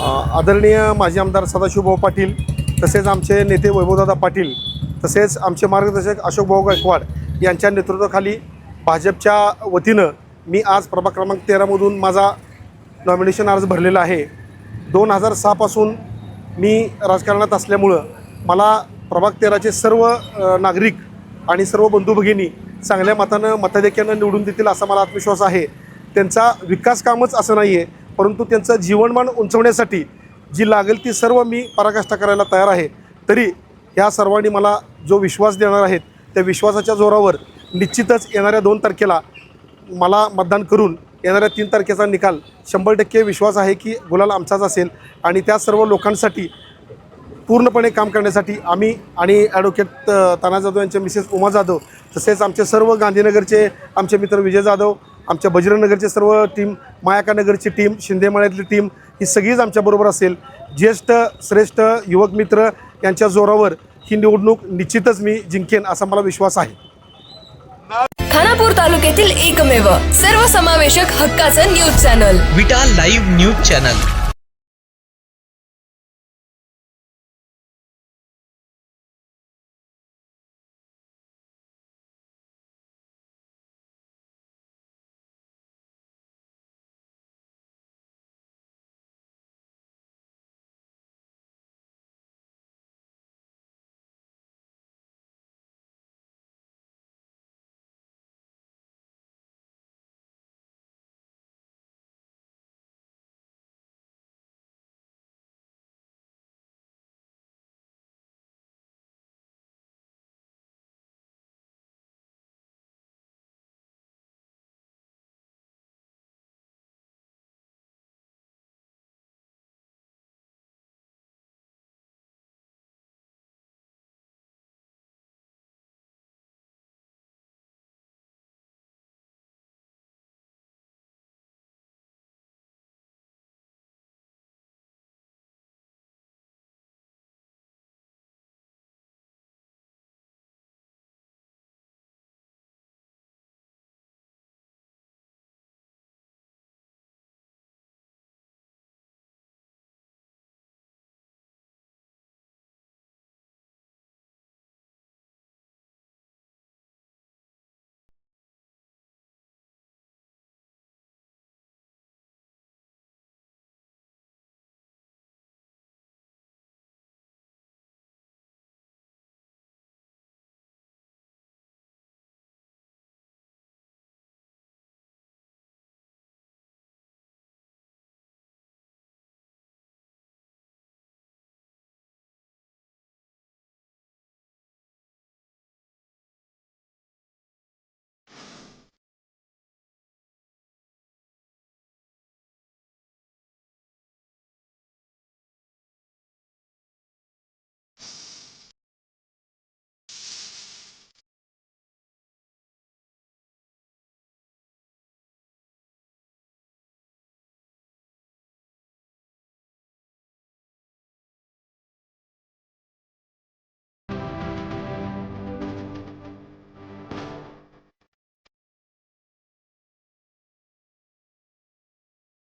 आदरणीय माजी आमदार सदाशिवभाऊ पाटील तसेच आमचे नेते वैभवदादा पाटील तसेच आमचे मार्गदर्शक अशोकभाऊ गायकवाड यांच्या नेतृत्वाखाली भाजपच्या वतीनं मी आज प्रभाग क्रमांक तेरामधून माझा नॉमिनेशन अर्ज भरलेला आहे. दोन हजार सहापासून मी राजकारणात असल्यामुळं मला प्रभाग तेराचे सर्व नागरिक आणि सर्व बंधू भगिनी चांगल्या मतानं मताधिक्यानं निवडून देतील असा मला आत्मविश्वास आहे. त्यांचा विकास कामच असं नाही आहे परंतु त्यांचं जीवनमान उंचवण्यासाठी जी लागेल ती सर्व मी पराकाष्ठा करायला तयार आहे. तरी ह्या सर्वांनी मला जो विश्वास देणार आहेत त्या विश्वासाच्या जोरावर निश्चितच येणाऱ्या दोन तारखेला मला मतदान करून येणाऱ्या तीन तारखेचा निकाल शंभर टक्के विश्वास आहे की गुलाल आमचाच असेल आणि त्या सर्व लोकांसाठी पूर्णपणे काम करण्यासाठी आम्ही आणि ॲडव्होकेट ताना जाधव यांचे मिसेस उमा जाधव तसेच आमचे सर्व गांधीनगरचे आमचे मित्र विजय जाधव आमच्या बजरंगनगरचे सर्व टीम मायाकानगरची टीम शिंदेमाळ्यातली टीम ही सगळीच आमच्याबरोबर असेल. ज्येष्ठ श्रेष्ठ युवक मित्र यांच्या जोरावर ही निवडणूक निश्चितच मी जिंकेन असा मला विश्वास आहे. खानापूर तालुक्यातील एकमेव सर्वसमावेशक हक्काचं news channel. Vita live news channel.